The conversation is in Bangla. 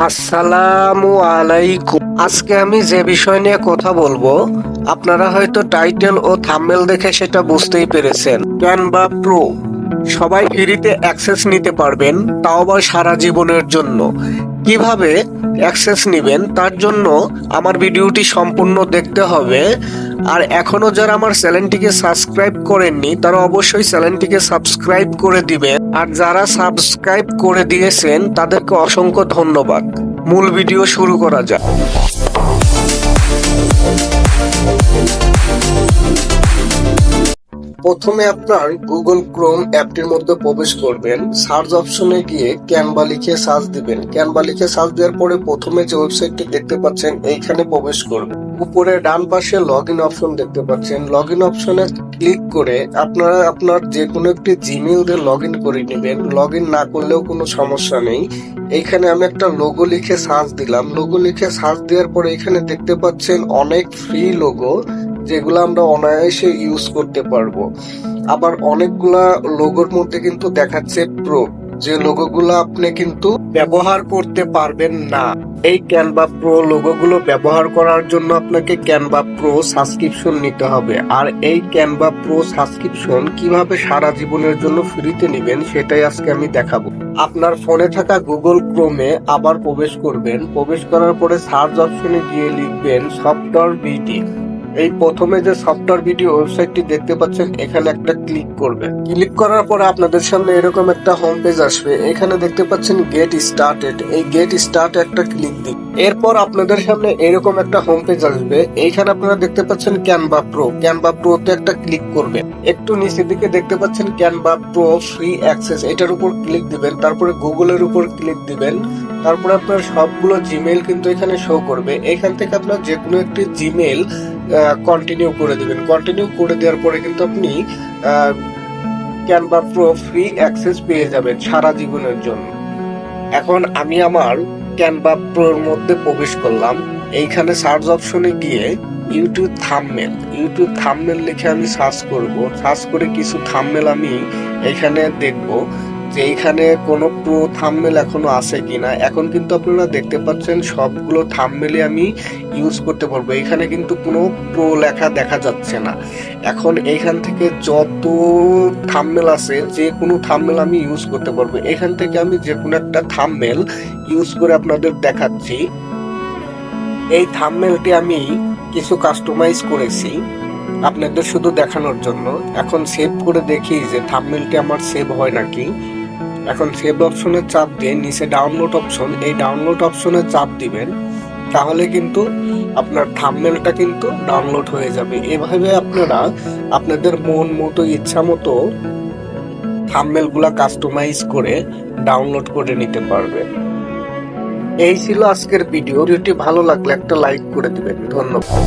আসসালামু আলাইকুম। আজকে আমি যে বিষয় নিয়ে কথা বলব, আপনারা হয়তো টাইটেল ও থাম্বনেল দেখে সেটা বুঝতেই পেরেছেন। Canva pro. সবাই ফ্রিতে অ্যাক্সেস নিতে পারবেন, তাও আবার সারা জীবনের জন্য। কীভাবে অ্যাক্সেস নেবেন, তার জন্য আমার ভিডিওটি সম্পূর্ণ দেখতে হবে। আর এখনও যারা আমার চ্যানেলটিকে সাবস্ক্রাইব করেননি, তারা অবশ্যই চ্যানেলটিকে সাবস্ক্রাইব করে দিবেন। আর যারা সাবস্ক্রাইব করে দিয়েছেন, তাদেরকে অসংখ্য ধন্যবাদ। মূল ভিডিও শুরু করা যাক। প্রথমে আপনার গুগল ক্রোম অ্যাপটির মধ্যে প্রবেশ করবেন। সার্চ অপশনে গিয়ে ক্যানভা লিখে সার্চ দিবেন। ক্যানভা লিখে সার্চ দেওয়ার পরে প্রথমে যে ওয়েবসাইটটি দেখতে পাচ্ছেন, এইখানে প্রবেশ করবেন উপরে ডান পাশে লগ ইন অপশন দেখতে পাচ্ছেন। লগ ইন অপশনে ক্লিক করে আপনারা আপনার যে কোনো একটি জিমেল দিয়ে লগ ইন করে নেবেন। লগ ইন না করলেও কোনো সমস্যা নেই। এইখানে আমি একটা লোগো লিখে সার্চ দিলাম। লোগো লিখে সার্চ দেওয়ার পরে এখানে দেখতে পাচ্ছেন অনেক ফ্রি লোগো যেগুলো আমরা অনায়াসে ইউজ করতে পারব। আবার অনেকগুলা লোগোর মধ্যে কিন্তু দেখাচ্ছে প্রো যে লোগোগুলো আপনি কিন্তু ব্যবহার করতে পারবেন না। এই ক্যানভা প্রো লোগোগুলো ব্যবহার করার জন্য আপনাকে ক্যানভা প্রো সাবস্ক্রিপশন নিতে হবে। আর এই ক্যানভা প্রো সাবস্ক্রিপশন কীভাবে সারা জীবনের জন্য ফ্রিতে নেবেন সেটাই আজকে আমি দেখাবো। আপনার ফোনে থাকা গুগল ক্রোমে আবার প্রবেশ করবেন। প্রবেশ করার পরে সার্চ অপশনে গিয়ে লিখবেন সফটওয়্যার বিটি এই প্রথমে যে সফটওয়্যার ভিডিও ওয়েবসাইটটি দেখতে পাচ্ছেন, এখানে একটা ক্লিক করবে। ক্লিক করার পরে আপনাদের সামনে এরকম একটা হোম পেজ আসবে। এখানে দেখতে পাচ্ছেন গেট স্টার্টেড এই গেট স্টার্ট একটা ক্লিক দিন। এরপর আপনাদের সামনে এরকম একটা হোম পেজ আসবে। এইখানে আপনারা দেখতে পাচ্ছেন ক্যানভা প্রো ক্যানভা প্রো তে একটা ক্লিক করবেন একটু নিচের দিকে দেখতে পাচ্ছেন ক্যানভা প্রো ফ্রি অ্যাক্সেস এটার উপর ক্লিক দিবেন, তারপরে গুগলের উপর ক্লিক দিবেন। তারপরে আপনার সবগুলো জিমেইল কিন্তু এখানে শো করবে। এখান থেকে আপনার যে কোনো একটি জিমেইল কন্টিনিউ করে দিবেন। কন্টিনিউ করে দেওয়ার পরে কিন্তু আপনি ক্যানভা প্রো ফ্রি অ্যাক্সেস পেয়ে যাবেন সারা জীবনের জন্য। এখন আমি আমার ক্যানভা প্রোর মধ্যে প্রবেশ করলাম। এইখানে সার্চ অপশনে গিয়ে ইউটিউব থামমেল ইউটিউব থামমেল লিখে আমি সার্চ করব। সার্চ করে কিছু থামমেল আমি এখানে দেখব। যে এইখানে কোনো প্রো থামমেল এখনও আছে কিনা, এখন কিন্তু আপনারা দেখতে পাচ্ছেন সবগুলো থামমেলে আমি ইউজ করতে পারব। এখানে কিন্তু কোনো প্রো লেখা দেখা যাচ্ছে না। এখন এইখান থেকে যত থামমেল আছে, যে কোনো থামমেল আমি ইউজ করতে পারব। এখান থেকে আমি যে কোনো একটা থামমেল ইউজ করে আপনাদের দেখাচ্ছি। এই থামমেলটি আমি কিছু কাস্টমাইজ করেছি আপনাদের শুধু দেখানোর জন্য। এখন সেভ করে দেখি যে থামমেলটি আমার সেভ হয় নাকি। এখন সেভ অপশনে চাপ দিয়ে নিচে ডাউনলোড অপশন এই ডাউনলোড অপশনে চাপ দিবেন, তাহলে কিন্তু আপনার থামমেলটা কিন্তু ডাউনলোড হয়ে যাবে। এভাবে আপনারা আপনাদের মন মতো, ইচ্ছা মতো থামমেলগুলা কাস্টমাইজ করে ডাউনলোড করে নিতে পারবেন। এই ছিল আজকের ভিডিও ভিডিওটি ভালো লাগলে একটা লাইক করে দিবেন। ধন্যবাদ।